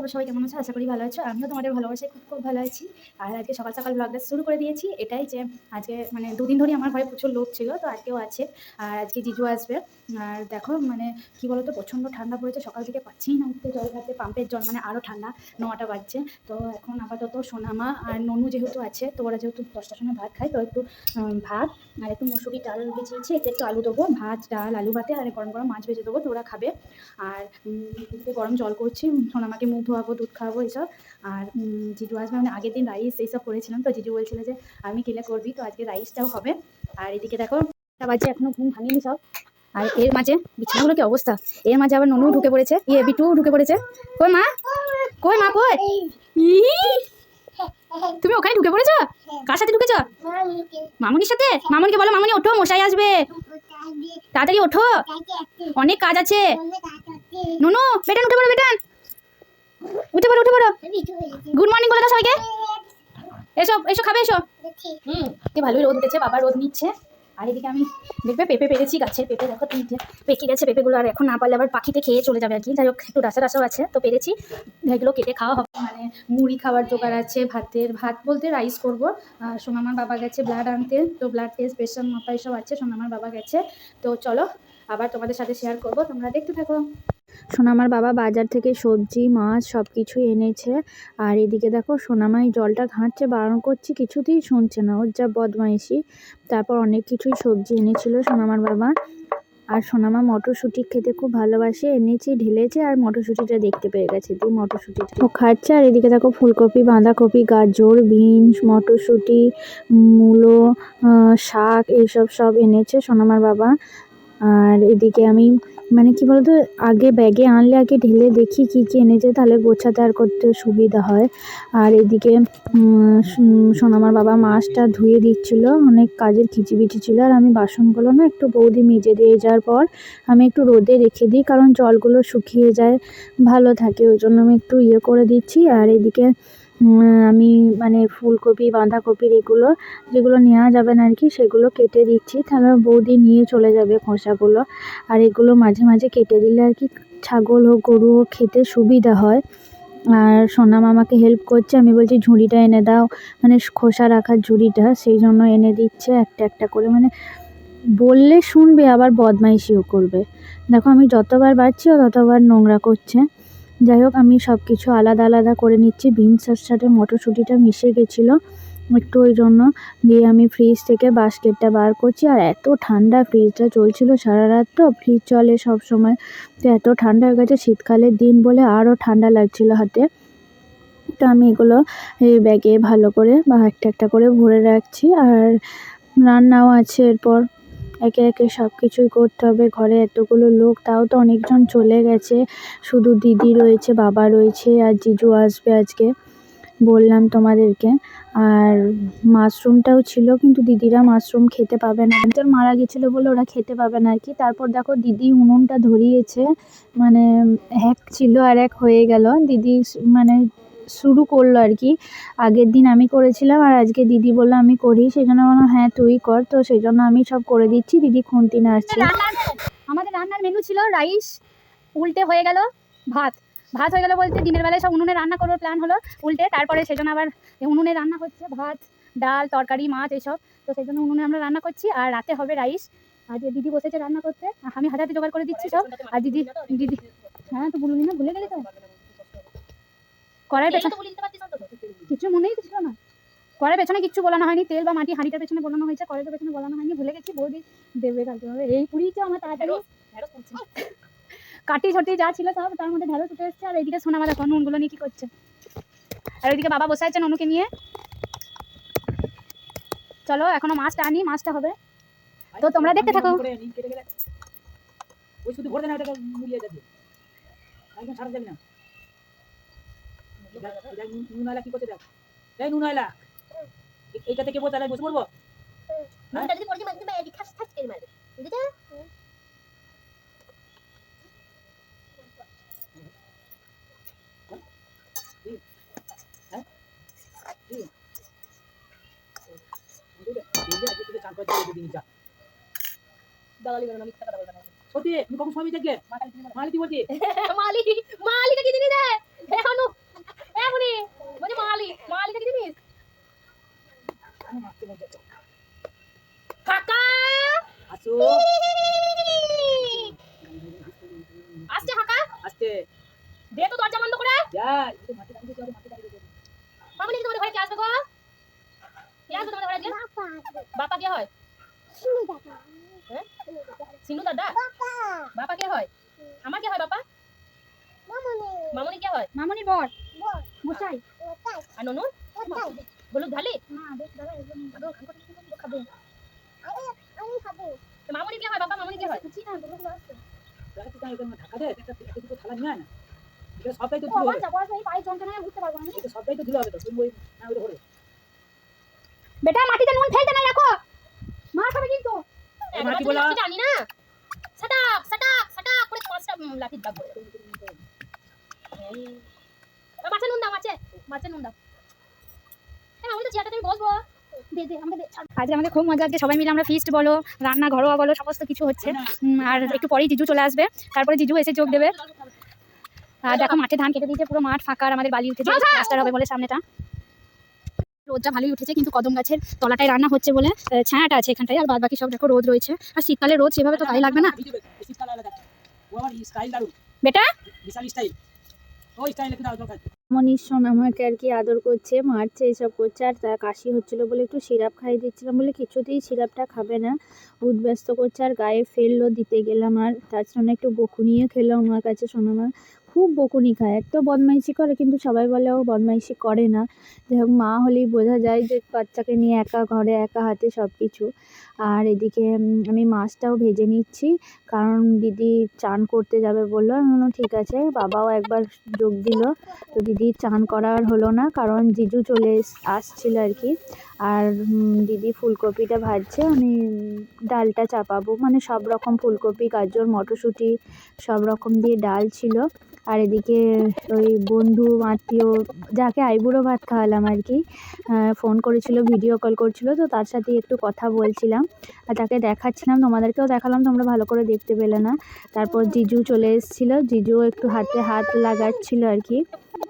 তারপর সবাই কেমন আছো? আশা করি ভালো আছো। আমিও তোমাদের ভালোবাসায় খুব খুব ভালো আছি। আর আজকে সকাল সকাল ব্লগটা শুরু করে দিয়েছি। এটাই যে আজকে মানে দুদিন ধরেই আমার ঘরে প্রচুর লোক ছিল, তো আজকেও আছে। আর আজকে জিজু আসবে। আর দেখো মানে কি বলতো, প্রচণ্ড ঠান্ডা পড়েছে। সকাল থেকে পাচ্ছিই না উঠতে, জল খাচ্ছে পাম্পের জল মানে আরও ঠান্ডা, নটা বাজছে। তো এখন আপাতত সোনামা আর ননু যেহেতু আছে, তো ওরা যেহেতু দশটার সময় ভাত খায়, তো একটু ভাত আর একটু মুসুরি ডাল ভেজিয়েছি এতে একটু আলু দেবো, ভাত, ডাল, আলু ভাতে, আর গরম গরম মাছ ভেজে দেবো, তো ওরা খাবে। আর গরম জল করছি। সোনামাকে মুখ ধোয়াবো, দুধ খাওয়াবো এইসব। আর জিজু আসবে মানে আগের দিন রাইস এইসব করেছিলাম, তো জিজু বলছিল যে, আমি কিলে করবি? তো আজকে রাইসটাও হবে। আর এদিকে দেখো বাজে এখনও ঘুম ভাঙিনি সব। আর এর মাঝে, বিছানাগুলো কি অবস্থা? এর মাঝে আবার ননু ঢুকে পড়েছে ইয়ে বিটু ঢুকে পড়েছে। কই মা? কই মা, কই? তুমি ওখানে ঢুকে পড়েছো? কার সাথে ঢুকেছো? মামুনির সাথে? মামুনিকে বলো, মামুনি, ওঠো, মশাই আসবে। তাড়াতাড়ি ওঠো। অনেক কাজ আছে। নুনু, বেটান, উঠে পড়ো, বেটান। উঠে পড়ো উঠে পড়ো। গুড মর্নিং বলে দাও সবাইকে। এসো এসো, খাবে, এসো। হুম, কি ভালোই রোদ উঠেছে বাবা রোদ নিচ্ছে। আর এদিকে আমি দেখবে পেঁপে পেরেছি, গাছের পেঁপে, দেখো তিনটে পেকে গেছে পেঁপেগুলো, আর এখন না পারলে আবার পাখিতে খেয়ে চলে যাবে আর কি। যাই হোক, একটু রাসা রাসাও আছে, তো পেরেছি। এগুলো কেটে খাওয়া হবে। মানে মুড়ি খাওয়ার জোগাড় আছে, ভাতের ভাত বলতে রাইস করব। সোনামার বাবা গেছে ব্লাড আনতে, তো ব্লাড টেস্ট প্রেশার মাপা এসব আছে, সোনামার বাবা গেছে। তো চলো আবার তোমাদের সাথে শেয়ার করব, তোমরা দেখতে থাকো। সোনামার বাবা বাজার থেকে সবজি, মাছ সব কিছুই এনেছে। আর এদিকে দেখো, সোনামাই জলটা ঘাঁটছে, বারণ করছি, কিছুতেই শুনছে না। ওর যা বদমাইশি, তারপর অনেক কিছুই সবজি এনেছিল সোনামার বাবা। আর সোনামা মটরশুঁটি খেতে খুব ভালোবাসে, এনেছি, ঢেলেছে, আর মটরশুঁটিটা দেখতে পেয়ে গেছে। দিয়ে মটরশুঁটিটা ও খাচ্ছে, আর এদিকে দেখো, ফুলকপি, বাঁধাকপি, গাজর, বিনস, মটরশুঁটি, মূলো শাক, এইসব সব এনেছে সোনামার বাবা। আর এদিকে আমি মানে কি বলতো, আগে ব্যাগে আনলে, আগে ঢেলে দেখি কি কি এনেছে, তাহলে গোছাতে আর করতে সুবিধা হয়। আর এদিকে সোনামার বাবা মাছটা ধুয়ে দিচ্ছিল, অনেক কাজের খিচিবিচি ছিল, আর আমি বাসনগুলো না একটু বৌদি মেজে দিয়ে যাওয়ার পর আমি একটু রোদে রেখে দিই, কারণ জলগুলো শুকিয়ে যায়, ভালো থাকে, ওই জন্য আমি একটু ইয়ে করে দিচ্ছি। আর এদিকে আমি মানে ফুলকপি বাঁধাকপির এগুলো, যেগুলো নেওয়া যাবে না আর কি সেগুলো কেটে দিচ্ছি। তাহলে বৌদি নিয়ে চলে যাবে খোসাগুলো। আর এগুলো মাঝে মাঝে কেটে দিলে আর কি ছাগল হোক, গরু হোক, খেতে সুবিধা হয়। আর সোনাম আমাকে হেল্প করছে। আমি বলছি, ঝুড়িটা এনে দাও। মানে খোসা রাখার ঝুড়িটা, সেই জন্য এনে দিচ্ছে একটা একটা করে। মানে বললে শুনবে, আবার বদমাইশিও করবে। দেখো, আমি যতবার বাড়ছি, ও ততবার নোংরা করছে। যাই হোক, আমি সব কিছু আলাদা আলাদা করে নিচ্ছি। বিনসের সাথে মটরশুঁটিটা মিশে গেছিল একটু ওই জন্য। দিয়ে আমি ফ্রিজ থেকে বাস্কেটটা বার করছি। আর এত ঠান্ডা ফ্রিজটা চলছিল সারা রাত তো। ফ্রিজ চলে সব সময় তো এত ঠান্ডা হয়ে গেছে শীতকালের দিন বলে আরও ঠান্ডা লাগছিল হাতে। তো আমি এগুলো এই ব্যাগে ভালো করে বা একটা একটা করে ভরে রাখছি। আর রান্নাও আছে এরপর। একে একে সব কিছুই করতে হবে। ঘরে এতগুলো লোক, তাও তো অনেকজন চলে গেছে। শুধু দিদি রয়েছে, বাবা রয়েছে আর জিজু আসবে আজকে। বললাম তোমাদেরকে। আর মাশরুমটাও ছিল, কিন্তু দিদিরা মাশরুম খেতে পাবে না। একজন মারা গেছিল বলে ওরা খেতে পাবে না আর কি তারপর দেখো দিদি উনুনটা ধরিয়েছে মানে এক ছিল আর এক হয়ে গেল। দিদি মানে শুরু করল আর কি। আগের দিন আমি করেছিলাম আর আজকে দিদি বলল আমি করি। সেই জন্য বললাম হ্যাঁ তুই কর। তো সেই জন্য আমি সব করে দিচ্ছি। দিদি খুন্তি নাড়ছে। আমাদের রান্নার মেনু ছিল রাইস, উল্টে হয়ে গেল ভাত। ভাত হয়ে গেল বলতে দিনের বেলায় সব উনুনে রান্না করার প্ল্যান হলো উল্টে। তারপরে সেই জন্য আবার উনুনে রান্না হচ্ছে ভাত, ডাল, তরকারি, মাছ এসব। তো সেই জন্য উনুনে আমরা রান্না করছি। আর রাতে হবে রাইস। আর দিদি বসেছে রান্না করতে, আমি হাজাতে জোগাড় করে দিচ্ছি সব। আর দিদি দিদি হ্যাঁ তো বলুনি না, ভুলে গেলি তো? কড়াই পেছনে কিছু মনেই ছিল না। কড়াই পেছনে কিচ্ছু বলানো হয়নি তেল বা মাটি হাঁড়িটার পেছনে বলানো হয়েছে কড়াইটার পেছনে বলানো হয়নি ভুলে গেছি বৌদি দেবে কালকে এই পুরিই তো আমার তাড়াতাড়ি কাটি ছটি যা ছিল সব তার মধ্যে ঢেঁড়স উঠে এসছে আর এইদিকে সোনামা দেখো নুনগুলো নিয়ে কি করছে। আর ওইদিকে বাবা বসে আছেন অনুকে নিয়ে। চলো এখনও মাছটা আনি মাছটা হবে। তো তোমরা দেখতে থাকো। ওই শুধু ভরে দেনা ওটাকে মুড়িয়ে যাবে একদম ছাড়া যাবে না। দেখ, দেখ, নুন- নুন আলা কি করছে দেখ? এই নুন এইটা থেকে বসে বসে পড়ব? নুনটা যদি পড়ে মাঝে মাঝে ঠাস ঠাস করে মারবে। বুঝেছ? এই যে আজকে তোকে চান করতে হবে দিন যা দালালি করো না মিথ্যা কথা বলবে না। সত্যি তুমি কখন সময় দেখবে মালি দি বলছি? মালি মালিকা কি জিনিস রে এখন এখনই মানে মালি মালি কি জিনিস কি তোমার ঘরে কি আসবে গো? কি আসবে তোমার হয়? সিনু দাদা? হ্যাঁ সিনু হয়? আমার কে হয় হ্যাঁ? বাবা মামনি। মামনি কে হয়? মামনি বট মশাই। আর ননু হলুদ ঢালি। তো মামুনি কে হয়? বাবা মামুনি কে হয়? ঢাকা দেয় থালা নিয়ে না এটা সবটাই তো ধুলো হবে পায়ে যন্ত্রণায় বুঝতে পারব না এটা সবটাই তো ধুলো হবে তো তুমি ওই না ওটা ভরে বেটা মাটিতে নুন ফেলতে নাই রাখো। মা খাবে কিন্তু। এই মাটি বলা জানি না। সাটাক সাটাক সাটাক করে পাঁচটা দাগ করে মাছে নুন দাও মাছে মাছে নুন দাও। মামুনি তো চেয়ারটাতে আমি বসবো। দে দে আমাকে আজকে আমাদের খুব মজা হচ্ছে সবাই মিলে আমরা ফিস্ট বলো রান্না ঘরোয়া বলো সমস্ত কিছু হচ্ছে। আর একটু পরেই জিজু চলে আসবে। তারপরে জিজু এসে যোগ দেবে। আর দেখো মাঠে ধান কেটে দিয়েছে পুরো মাঠ ফাঁকা আর আমাদের বালি উঠেছে। রাস্তার হবে বলে সামনেটা। রোদটা ভালোই উঠেছে কিন্তু কদম গাছের তলাটায় রান্না হচ্ছে বলে ছায়াটা আছে এখানটায় আর বাদ বাকি সব দেখো রোদ রয়েছে। আর শীতকালে রোদ সেভাবে তো গায়ে লাগবে না। বেটা? বিশাল স্টাইল ও স্টাইল একটু দাও দরকার মনীষ আমাকে আর কি আদর করছে, মারছে, এসব করছে, আর তার কাশি হচ্ছিল বলে একটু সিরাপ খাইয়ে দিচ্ছিলাম বলে কিছুতেই সিরাপটা খাবে না। উদ্ব্যস্ত করছে, আর গায়ে ফেলল দিতে গেলাম, আর তার জন্য একটু বকুনিও খেলো আমার কাছে সোনামা খুব বকুনি খায় এত বদমাইশি করে, কিন্তু সবাই বলে ও বদমাইশি করে না। যাই হোক, মা হলেই বোঝা যায় যে বাচ্চাকে নিয়ে একা ঘরে, একা হাতে সব কিছু আর এদিকে আমি মাছটাও ভেজে নিচ্ছি, কারণ দিদি চান করতে যাবে বলল। আমি বললাম, ঠিক আছে। বাবাও একবার যোগ দিল। তো দিদির চান করার হলো না, কারণ জিজু চলে আসছিল আর কি। আর দিদি ফুলকপিটা ভাজছে। আমি ডালটা চাপাবো। মানে সব রকম ফুলকপি, গাজর, মটরশুঁটি সব রকম দিয়ে ডাল ছিল। আর এদিকে ওই বন্ধু, আত্মীয়, যাকে আইবুড়ো ভাত খাওয়ালাম আর কি ফোন করেছিল ভিডিও কল করছিল, তো তার সাথে একটু কথা বলছিলাম। আর তাকে দেখাচ্ছিলাম, তোমাদেরকেও দেখালাম, তোমরা ভালো করে দেখতে পেলে না। তারপর জিজু চলে এসেছিল জিজু একটু হাতে হাত লাগাচ্ছিল আর কি।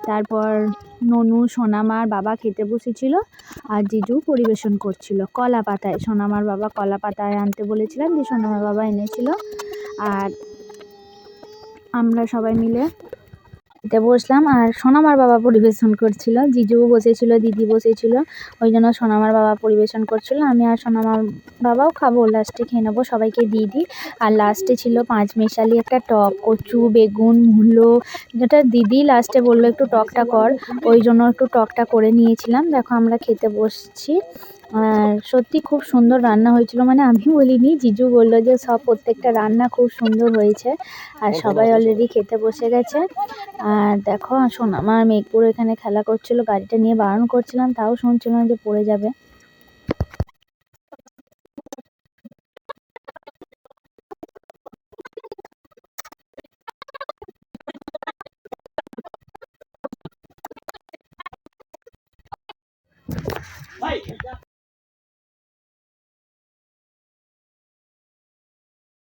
তারপর ননু সোনামার বাবা খেতে বসেছিল, আর জিজু পরিবেশন করছিল। কলা পাতায় সোনামার বাবা কলা পাতায় আনতে বলেছিলাম যে, সোনামার বাবা এনেছিল। আর আমরা সবাই মিলে বসলাম আর সোনামার বাবা পরিবেশন করছিল। জিজুও বসেছিল, দিদি বসেছিল, ওই জন্য সোনামার বাবা পরিবেশন করছিল। আমি আর সোনামার বাবাও খাব, লাস্টে খেয়ে নেব। সবাইকে দিয়ে দিই। আর লাস্টে ছিল পাঁচ মেশালি, একটা টক, কচু, বেগুন, মূলো, যেটা দিদি লাস্টে বলল একটু টকটা কর। ওই জন্য একটু টকটা করে নিয়েছিলাম। দেখো আমরা খেতে বসছি। আর সত্যি খুব সুন্দর রান্না হয়েছিল। মানে আমি বলিনি জিজু বলল যে সব প্রত্যেকটা রান্না খুব সুন্দর হয়েছে আর সবাই অলরেডি খেতে বসে গেছে। আর দেখো শোন আমার মেঘপুর এখানে খেলা করছিল গাড়িটা নিয়ে বারণ করছিলাম তাও শুনছিল না যে পড়ে যাবে।